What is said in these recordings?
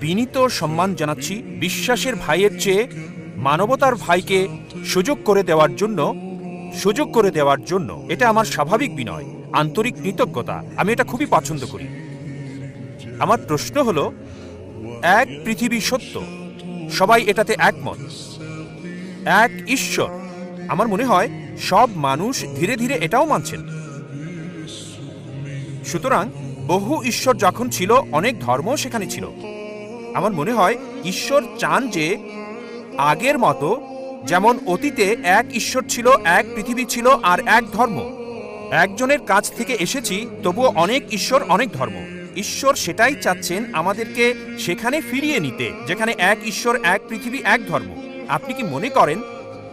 বিনীত সম্মান জানাচ্ছি বিশ্বাসের ভাইয়ের চেয়ে মানবতার ভাইকে সুযোগ করে দেওয়ার জন্য, সুযোগ করে দেওয়ার জন্য। এটা আমার স্বাভাবিক বিনয়, আন্তরিক কৃতজ্ঞতা। আমি এটা খুবই পছন্দ করি। আমার প্রশ্ন হলো, এক পৃথিবী সত্য, সবাই এটাতে একমত? এক ঈশ্বর। আমার মনে হয় সব মানুষ ধীরে ধীরে এটাও মানছেন। সুতরাং বহু ঈশ্বর যখন ছিল, অনেক ধর্ম সেখানে ছিল। আমার মনে হয় ঈশ্বর চান যে আগের মতো যেমন অতীতে এক ঈশ্বর ছিল, এক পৃথিবী ছিল আর এক ধর্ম। একজনের কাছ থেকে এসেছি, তবুও অনেক ঈশ্বর, অনেক ধর্ম। ঈশ্বর সেটাই চাচ্ছেন আমাদেরকে সেখানে ফিরিয়ে নিতে, যেখানে এক ঈশ্বর, এক পৃথিবী, এক ধর্ম। আপনি কি মনে করেন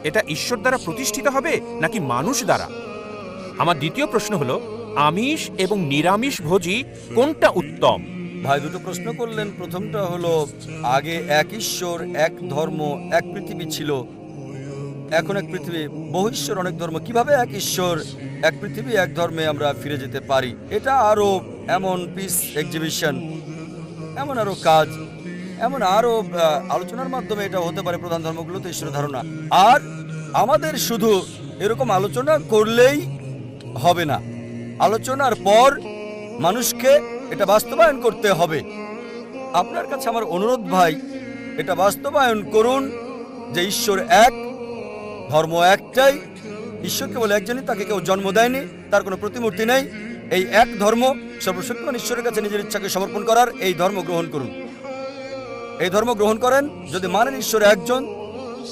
এটা ঈশ্বর দ্বারা প্রতিষ্ঠিত হবে নাকি মানুষ দ্বারা? আমার দ্বিতীয় প্রশ্ন হলো, আমিষ এবং নিরামিষ ভোজি কোনটা উত্তম? ভাই দুটো প্রশ্ন করলেন। প্রথমটা হলো আগে এক ঈশ্বর এক ধর্ম এক পৃথিবী ছিল। এখন এক পৃথিবী। বহু ঈশ্বর অনেক ধর্ম। কীভাবে এক ঈশ্বর এক পৃথিবী এক ধর্মে আমরা ফিরে যেতে পারি? এটা আরও এমন পিস এক্সিবিশন এমন আরও কাজ এমন আরও আহ, আলোচনার মাধ্যমে এটা হতে পারে প্রধান ধর্মগুলোতে ঈশ্বরের ধারণা। আর আমাদের শুধু এরকম আলোচনা করলেই হবে না। আলোচনার পর মানুষকে এটা বাস্তবায়ন করতে হবে। আপনার কাছে আমার অনুরোধ ভাই, এটা বাস্তবায়ন করুন যে ঈশ্বর এক, ধর্ম একটাই। ঈশ্বর কেবল একজনই, তাকে কেউ জন্ম দেয়নি, তার কোনো প্রতিমূর্তি নেই। এই এক ধর্ম, সর্বশক্তিমান ঈশ্বরের কাছে নিজের ইচ্ছাকে সমর্পণ করার এই ধর্ম গ্রহণ করুন। এই ধর্ম গ্রহণ করেন যদি মানেন ঈশ্বর একজন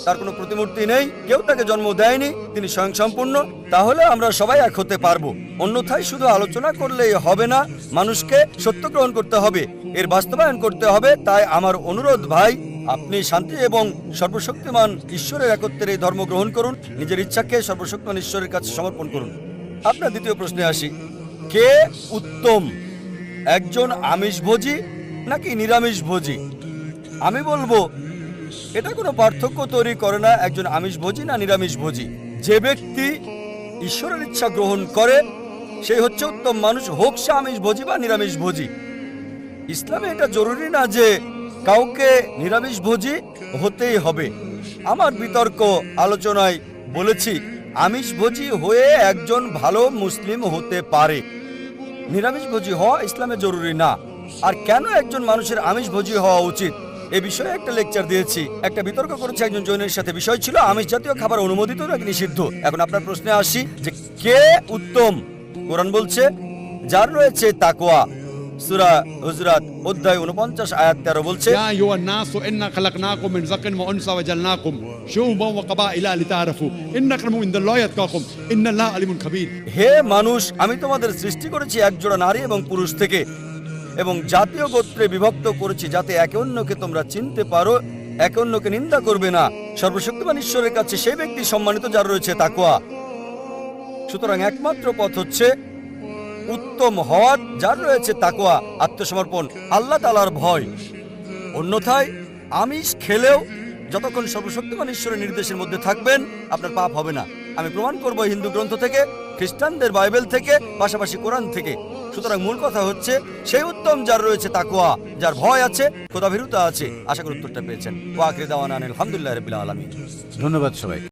তার কোনো প্রতিমূর্তি নেই, কেউ তাকে জন্ম দেয়নি, তিনি স্বয়ং সম্পূর্ণ তাহলে আমরা সবাই এক হতে পারব। অন্যথায় শুধু আলোচনা করলেই হবে না, মানুষকে সত্য গ্রহণ করতে হবে, এর বাস্তবায়ন করতে হবে, তাই আমার অনুরোধ ভাই, আপনি শান্তি এবং সর্বশক্তিমান ঈশ্বরের একত্রের এই ধর্ম গ্রহণ করুন, নিজের ইচ্ছাকে সর্বশক্তিমান ঈশ্বরের কাছে সমর্পণ করুন। আপনার দ্বিতীয় প্রশ্নে আসি। কে উত্তম? একজন আমিষভোজী নাকি নিরামিষভোজী? আমি বলব এটা কোনো পার্থক্য তৈরি করে না একজন আমিষ আমিষভোজী না নিরামিষ নিরামিষভোজী যে ব্যক্তি ঈশ্বরের ইচ্ছা গ্রহণ করে, সেই হচ্ছে উত্তম মানুষ, হোক সে আমিষ আমিষভোজী বা নিরামিষ নিরামিষভোজী ইসলামে এটা জরুরি না যে কাউকে নিরামিষ নিরামিষভোজী হতেই হবে। আমার বিতর্ক আলোচনায় বলেছি, আমিষ আমিষভোজী হয়ে একজন ভালো মুসলিম হতে পারে। নিরামিষ নিরামিষভোজী হওয়া ইসলামে জরুরি না। আর কেন একজন মানুষের আমিষ আমিষভোজী হওয়া উচিত? এ বিষয়ে একটা লেকচার দিয়েছি। একটা বিতর্ক করেছে একজন জৈনের সাথে। বিষয় ছিল আমিষ জাতীয় খাবার অনুমোদিত নাকি নিষিদ্ধ? এখন আপনার প্রশ্নে আসি যে কে উত্তম? কোরআন বলছে যার রয়েছে তাকোয়া সুরা হুজরাত অধ্যায় উনপঞ্চাশ আয়াত তেরো বলছে হে মানুষ আমি তোমাদের সৃষ্টি করেছি একজোড়া নারী এবং পুরুষ থেকে। এবং জাতীয় গোত্রে বিভক্ত করেছি যাতে একে অন্যকে তোমরা চিনতে পারো, একে অন্যকে নিন্দা করবে না। সর্বশক্তিমান ঈশ্বরের কাছে সেই ব্যক্তি সম্মানিত যার রয়েছে তাকোয়া সুতরাং একমাত্র পথ হচ্ছে উত্তম হওয়ার, যার রয়েছে তাকোয়া আত্মসমর্পণ, আল্লাহ তালার ভয়। অন্যথায় আমিষ খেলেও যতক্ষণ সর্বশক্তিমান ঈশ্বরের নির্দেশের মধ্যে থাকবেন, আপনার পাপ হবে না। আমি প্রমাণ করব হিন্দু গ্রন্থ থেকে, খ্রিস্টানদের বাইবেল থেকে, পাশাপাশি কোরআন থেকে। সুতরাং মূল কথা হচ্ছে, সেই উত্তম যার রয়েছে তাকুয়া যার ভয় আছে খোদাভীরুতা আছে, আশা করি উত্তরটা পেয়েছেন। ওয়াকরি দাওয়ান আলহামদুলিল্লাহ রবিল আলমী ধন্যবাদ সবাই